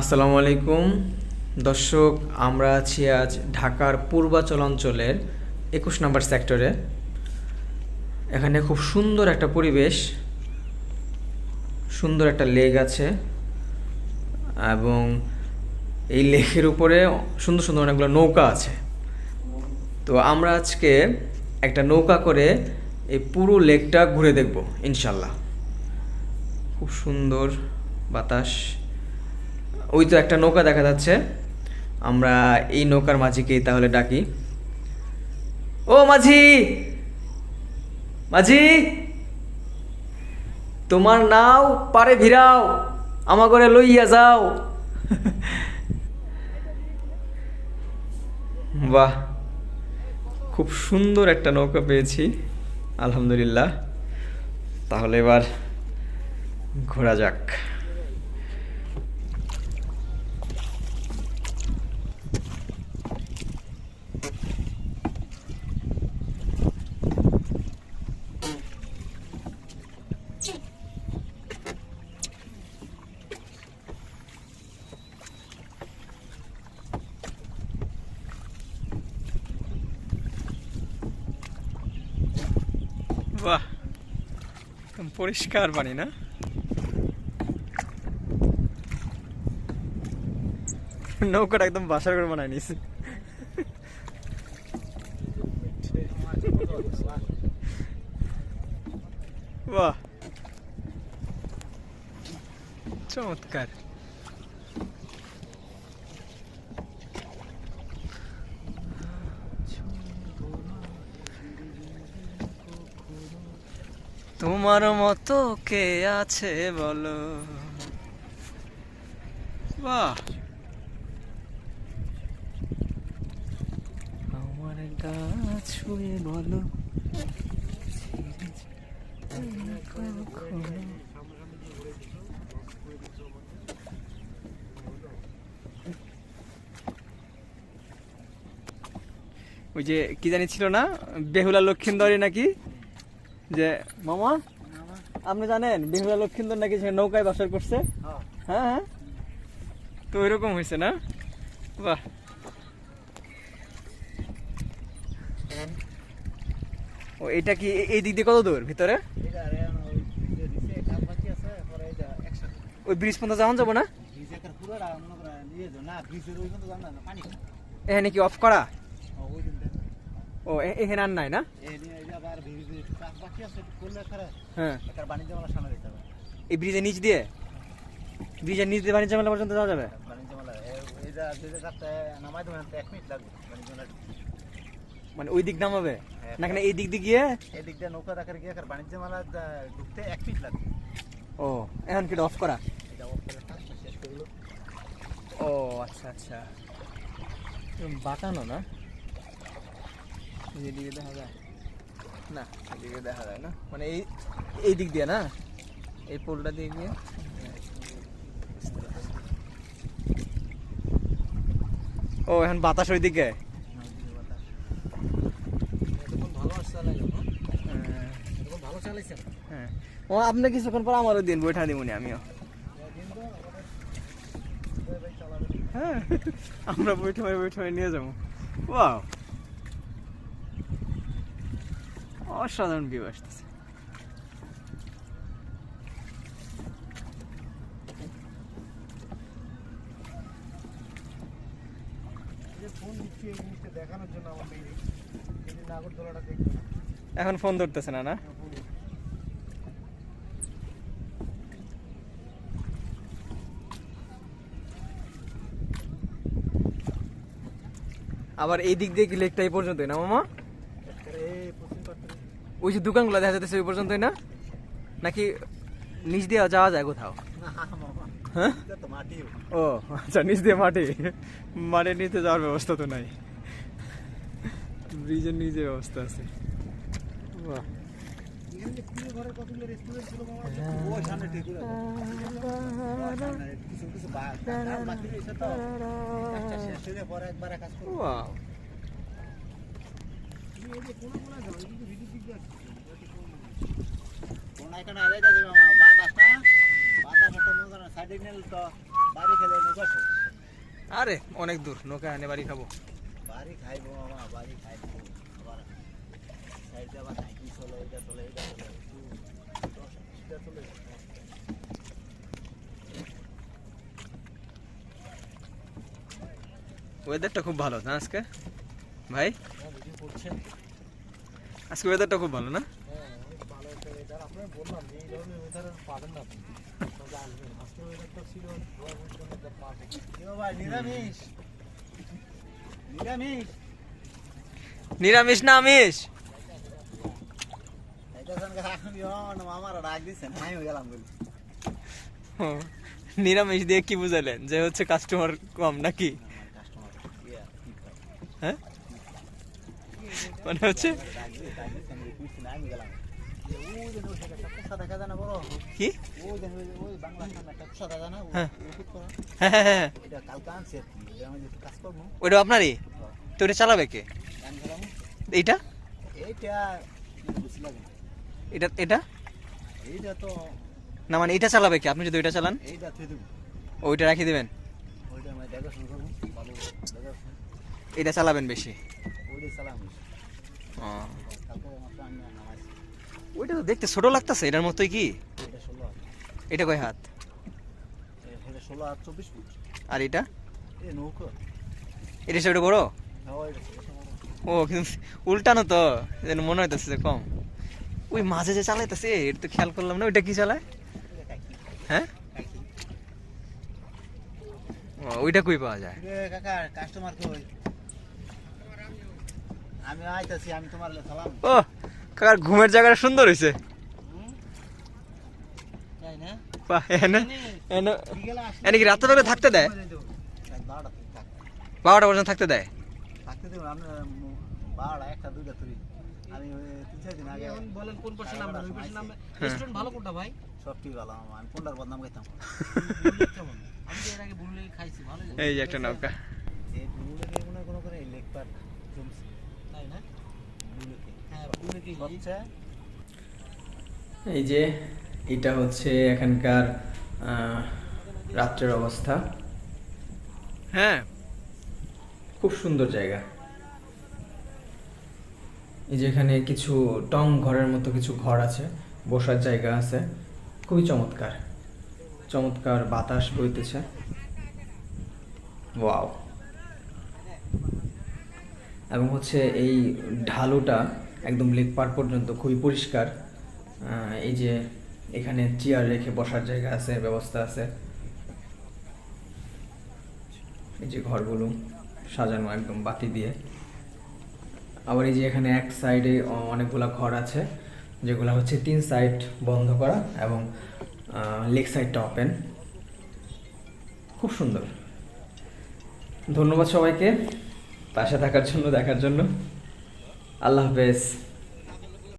আসসালামু আলাইকুম। দর্শক, আমরা আছি আজ ঢাকার পূর্বাচল অঞ্চলের একুশ নম্বর সেক্টরে। এখানে খুব সুন্দর একটা পরিবেশ, সুন্দর একটা লেক আছে এবং এই লেকের উপরে সুন্দর সুন্দর অনেকগুলো নৌকা আছে। তো আমরা আজকে একটা নৌকা করে এই পুরো লেকটা ঘুরে দেখব ইনশাল্লাহ খুব সুন্দর বাতাস। ওই তো একটা নৌকা দেখা যাচ্ছে। আমরা এই নৌকার মাঝিকেই তাহলে ডাকি। ও মাঝি! মাঝি! তোমার নাও, পারে ভিড়াও, আমা করে লইয়া যাও। বাহ! খুব সুন্দর একটা নৌকা পেয়েছি, আলহামদুলিল্লাহ। তাহলে এবার ঘোরা যাক। বাহ একদম পরিষ্কার পানি না? নৌকাটা একদম বাসার করে বানায় নিয়েছে। বাহ। চমৎকার। তোমার মতো কে আছে বলো? বাহ। আমার গা ছুঁয়ে বলো। ওই যে কি জানি ছিল না? বেহুলা লক্ষিন্দরী নাকি? যে মামা? আপনি জানেন বেহুলা লক্ষিন্দর নাকি সে নৌকায় বাসর করছে? হ্যাঁ হ্যাঁ। তো ওইরকম হয়েছে না? বাহ। ও এটা কি এই দিক দিয়ে কত দূর ভিতরে? ওই ব্রিজ পর্যন্ত যাওয়া যাব না? এখানে কি অফ করা? ও এখানে আর নাই না? হ্যাঁ। এই ব্রিজের নিচ দিয়ে? ব্রিজের নিচ দিয়ে বাণিজ্য মেলা পর্যন্ত যাওয়া যাবে? মানে ওই দিক নামাবে? না কেন এই দিক দিয়ে গিয়ে? দিয়ে নৌকা গিয়ে বাণিজ্য মেলা ঢুকতে এক মিনিট লাগবে। ও এখন কি অফ করা? ও আচ্ছা আচ্ছা। বাঁকানো না? এদিকে দেখা যায়। না এদিকে দেখা যায় না। মানে এই এই দিক দিয়ে না? এই পোলটা দিয়ে গিয়ে। ও এখন বাতাস ওই দিকে এতক্ষণ ভালো আসছে চালাইলো হ্যাঁ? হ্যাঁ, ও আপনি কিছুক্ষণ পর আমারও দিন বইটা দিবনি আমিও। হ্যাঁ আমরা বইটা বইটা নিয়ে যাব। ওয়াও অসাধারণ ভিউ আসতেছে যে ফোন দিচ্ছি এই জিনিসটা দেখানোর জন্য আমার এই এই যে নাগরদোলাটা দেখবে না এখন ফোন ধরতেছে না না? আবার এই দিক দিয়ে কি লেকটা এই পর্যন্তই না মামা? ওই যে দোকানগুলো দেখা যাচ্ছে ওই পর্যন্তই না? নাকি নিচ দিয়ে যাওয়া যায় কোথাও? হ্যাঁ? ও আচ্ছা নিচ দিয়ে মাটি। মাটির নিচে যাওয়ার ব্যবস্থা তো নাই। ব্রিজের নিচে ব্যবস্থা আছে। বাহ। এখানে যে আরে, অনেক দূর। নৌকা এনে বাড়ি খাব। বাড়ি খাইবো মামা বাড়ি খাইবো আবার সাইডে আবার সাইকেল চলে এটা চলে এটা চলে চলে ওয়েদারটা খুব ভালো না আজকে? ভাই? আজকে ওয়েদারটা খুব ভালো না। নিরামিষ না আমিষ? নিরামিষ দিয়ে কি বুঝালেন? যে হচ্ছে কাস্টমার কম নাকি? হ্যাঁ? মানে হচ্ছে? কি? হ্যাঁ। হ্যাঁ হ্যাঁ ওইটা আপনারই? তো ওটা চালাবে কে? এইটা। এটা এটা? না মানে এটা চালাবে কে? আপনি যদি ওইটা চালান? ওইটা রাখি দিবেন? দেখাশোনা। এটা চালাবেন বেশি। ওইটা তো দেখতে ছোট লাগতেছে এটার মতোই কি? এটা কয় হাত? আর এটা? এটা সেটা বড়? হ্যাঁ ছোট। ও কিন্তু উল্টানো তো যেন মনে হইতেছে যে কম। ওই মাঝে যে চালাইতেছে এটা তো খেয়াল করলাম না ওইটা কি চালায়? হ্যাঁ? ও, ওইটা কই পাওয়া যায়? কাস্টমার কই আমি আইতাছি আমি তোমার লে সালাম ও কাকার ঘুমের জায়গাটা সুন্দর হয়েছে তাই না। এনে এনে বিকেলে আসলে এনে কি রাত্রে বেলা থাকতে দেয়? বারোটা থেকে থাক। বারোটা পর্যন্ত থাকতে দেয়? থাকতে দেবো আপনার বারোটা একটা দুইটা তুই আমি তিন চার দিন আগে এখন বলেন কোন পাশে নামবেন ওই পাশে নামবেন হ্যাঁ। রেস্টুরেন্ট ভালো কোনটা ভাই? সব ঠিক ভালো আমি কোনটার বদনাম খাইতাম? আমি এর আগে বুলুলেক খাইছি ভালো এই যে একটা নৌকা। এই কোনো করে এই লেক এই যে এটা হচ্ছে এখানকার রাত্রের অবস্থা। হ্যাঁ। খুব সুন্দর জায়গা। এই যে এখানে কিছু টং ঘরের মতো কিছু ঘর আছে বসার জায়গা আছে। খুবই চমৎকার। চমৎকার বাতাস বইতেছে। ওয়াও। এবং হচ্ছে এই ঢালুটা একদম লেক পার পর্যন্ত খুবই পরিষ্কার। এই যে এখানে চেয়ার রেখে বসার জায়গা আছে, ব্যবস্থা আছে। এই যে ঘরগুলো সাজানো একদম বাতি দিয়ে। আবার এই যে এখানে এক সাইডে অনেকগুলা ঘর আছে, যেগুলো হচ্ছে তিন সাইড বন্ধ করা এবং লেগ সাইডটা ওপেন খুব সুন্দর। ধন্যবাদ সবাইকে। পাশে থাকার জন্য দেখার জন্য। আল্লাহ হাফেজ।